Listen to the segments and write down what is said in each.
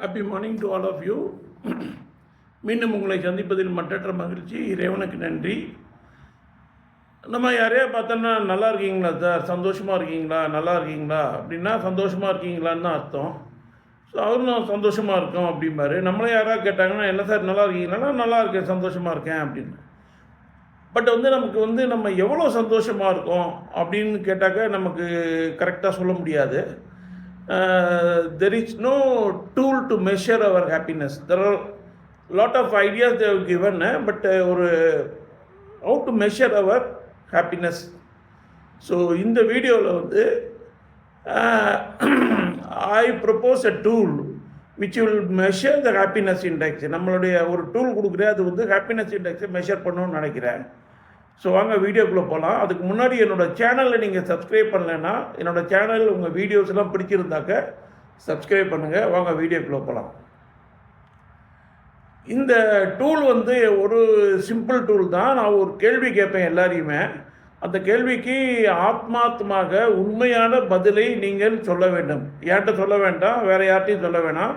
Happy morning to all of you மீண்டும் உங்களை சந்திப்பதில் மற்றற்ற மகிழ்ச்சி. இறைவனுக்கு நன்றி. நம்ம யாரையா பார்த்தோன்னா நல்லா இருக்கீங்களா சார் சந்தோஷமாக இருக்கீங்களா? நல்லா இருக்கீங்களா? அப்படின்னா சந்தோஷமாக இருக்கீங்களான்னு தான் அர்த்தம். ஸோ அவரும் சந்தோஷமாக இருக்கோம் அப்படிம்பாரு. நம்மளே யாராவது கேட்டாங்கன்னா என்ன சார் நல்லா இருக்கீங்களா? நல்லா இருக்கேன் சந்தோஷமாக இருக்கேன் அப்படின்னு. பட் வந்து நமக்கு வந்து நம்ம எவ்வளோ சந்தோஷமாக இருக்கோம் அப்படின்னு கேட்டாக்க நமக்கு கரெக்டாக சொல்ல முடியாது. There is no tool to measure our happiness there are lot of ideas they've given but ஒரு how to measure our happiness so இந்த வீடியோவில் வந்து I propose a tool which will measure the happiness index நம்மளுடைய ஒரு tool கொடுக்குறேன் அது வந்து happiness இண்டெக்ஸை measure பண்ணணும்னு நினைக்கிறேன். ஸோ வாங்க வீடியோக்குள்ளே போகலாம் அதுக்கு முன்னாடி என்னோடய சேனலில் நீங்கள் சப்ஸ்கிரைப் பண்ணலைன்னா என்னோடய சேனல் உங்கள் வீடியோஸ்லாம் பிடிச்சிருந்தாக்க சப்ஸ்கிரைப் பண்ணுங்கள் வாங்க வீடியோக்குள்ளே போகலாம் இந்த டூல் வந்து ஒரு சிம்பிள் டூல் தான். நான் ஒரு கேள்வி கேட்பேன் எல்லாரையுமே. அந்த கேள்விக்கு ஆத்மாத்மாக உண்மையான பதிலை நீங்கள் சொல்ல வேண்டும். என்கிட்ட சொல்ல வேண்டாம்? வேறு யார்ட்டையும் சொல்ல வேணாம்.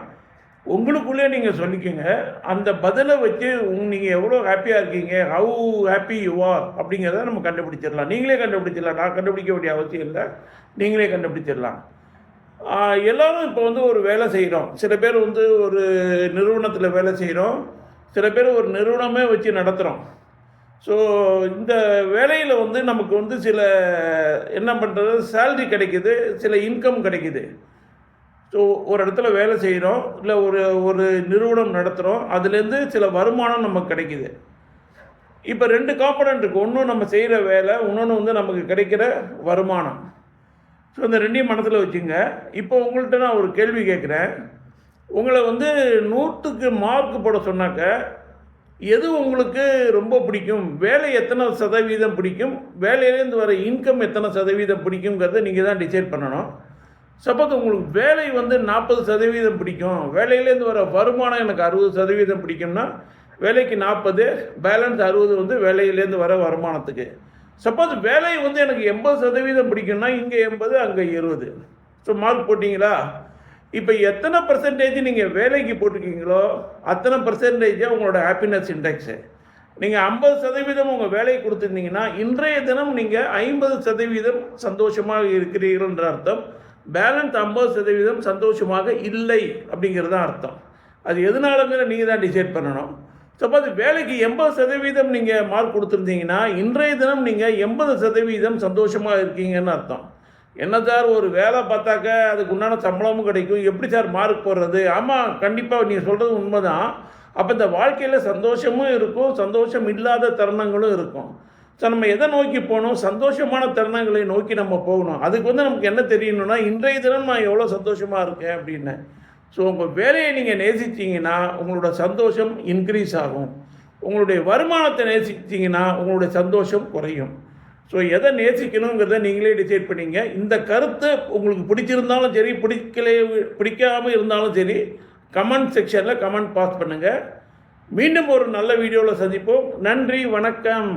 உங்களுக்குள்ளே நீங்கள் சொல்லிக்கோங்க. அந்த பதிலை வச்சு உங் நீங்கள் எவ்வளோ ஹாப்பியாக இருக்கீங்க ஹவு ஹாப்பி யூ ஆர் அப்படிங்கிறத நம்ம கண்டுபிடிச்சிடலாம். நீங்களே கண்டுபிடிச்சிடலாம். நான் கண்டுபிடிக்க வேண்டிய அவசியம் இல்லை. நீங்களே கண்டுபிடிச்சிடலாம். எல்லோரும் இப்போ வந்து ஒரு வேலை செய்கிறோம் சில பேர் வந்து ஒரு நிறுவனத்தில் வேலை செய்கிறோம் சில பேர் ஒரு நிறுவனமே வச்சு நடத்துகிறோம் ஸோ இந்த வேலையில் வந்து நமக்கு வந்து சில என்ன பண்ணுறது சேல்ரி கிடைக்குது சில இன்கம் கிடைக்குது. ஸோ ஒரு இடத்துல வேலை செய்கிறோம் இல்லை ஒரு ஒரு நிறுவனம் நடத்துகிறோம் அதுலேருந்து சில வருமானம் நமக்கு கிடைக்குது. இப்போ ரெண்டு காம்பனண்ட் இருக்குது ஒன்று நம்ம செய்கிற வேலை இன்னொன்று வந்து நமக்கு கிடைக்கிற வருமானம். ஸோ இந்த ரெண்டையும் மனசில் வச்சுங்க. இப்போ உங்கள்கிட்ட நான் ஒரு கேள்வி கேட்குறேன் உங்களை வந்து நூற்றுக்கு மார்க் போட சொன்னாக்க எது உங்களுக்கு ரொம்ப பிடிக்கும்? வேலை எத்தனை சதவீதம் பிடிக்கும்? வேலையிலேருந்து வர இன்கம் எத்தனை சதவீதம் பிடிக்குங்கிறத நீங்கள் தான் டிசைட் பண்ணணும். சப்போஸ் உங்களுக்கு வேலை வந்து நாற்பது சதவீதம் பிடிக்கும். வேலையிலேருந்து வர வருமானம் எனக்கு அறுபது சதவீதம் பிடிக்கும்னா வேலைக்கு நாற்பது பேலன்ஸ் அறுபது வந்து வேலையிலேருந்து வர வருமானத்துக்கு. சப்போஸ் வேலை வந்து எனக்கு எண்பது சதவீதம் பிடிக்கும்னா இங்கே எண்பது அங்கே இருபது. ஸோ மார்க் போட்டிங்களா? இப்போ எத்தனை பர்சன்டேஜ் நீங்கள் வேலைக்கு போட்டிருக்கீங்களோ அத்தனை பர்சன்டேஜாக உங்களோட ஹாப்பினஸ் இண்டெக்ஸு நீங்கள் ஐம்பது சதவீதம் உங்கள் வேலையை கொடுத்துருந்தீங்கன்னா இன்றைய தினம் நீங்கள் ஐம்பது சதவீதம் சந்தோஷமாக இருக்கிறீர்கள்ன்ற அர்த்தம். பேலன்ஸ் ஐம்பது சதவீதம் சந்தோஷமாக இல்லை அப்படிங்கிறது தான் அர்த்தம். அது எதனாலங்கிற நீங்கள் தான் டிசைட் பண்ணணும். சப்போஸ் வேலைக்கு எண்பது சதவீதம் நீங்கள் மார்க் கொடுத்துருந்தீங்கன்னா இன்றைய தினம் நீங்கள் எண்பது சதவீதம் சந்தோஷமாக இருக்கீங்கன்னு அர்த்தம். என்ன சார் ஒரு வேலை பார்த்தாக்க அதுக்கு உண்டான சம்பளமும் கிடைக்கும். எப்படி சார் மார்க் போடுறது? ஆமாம் கண்டிப்பாக நீங்கள் சொல்கிறது உண்மைதான். அப்போ இந்த வாழ்க்கையில் சந்தோஷமும் இருக்கும் சந்தோஷம் இல்லாத தருணங்களும் இருக்கும். ஸோ நம்ம எதை நோக்கி போகணும் சந்தோஷமான தருணங்களை நோக்கி நம்ம போகணும். அதுக்கு வந்து நமக்கு என்ன தெரியணும்னா இன்றைய தினம் நான் எவ்வளோ சந்தோஷமாக இருக்கேன் அப்படின்னு. ஸோ உங்கள் வேலையை நீங்கள் நேசிச்சிங்கன்னா உங்களோட சந்தோஷம் இன்க்ரீஸ் ஆகும். உங்களுடைய வருமானத்தை நேசிச்சிங்கன்னா உங்களுடைய சந்தோஷம் குறையும். ஸோ எதை நேசிக்கணுங்கிறத நீங்களே டிசைட் பண்ணிங்க. இந்த கருத்து உங்களுக்கு பிடிச்சிருந்தாலும் சரி பிடிக்கலே பிடிக்காமல் இருந்தாலும் சரி கமெண்ட் செக்ஷனில் கமெண்ட் பாஸ் பண்ணுங்கள் மீண்டும் ஒரு நல்ல வீடியோவில் சந்திப்போம். நன்றி வணக்கம்.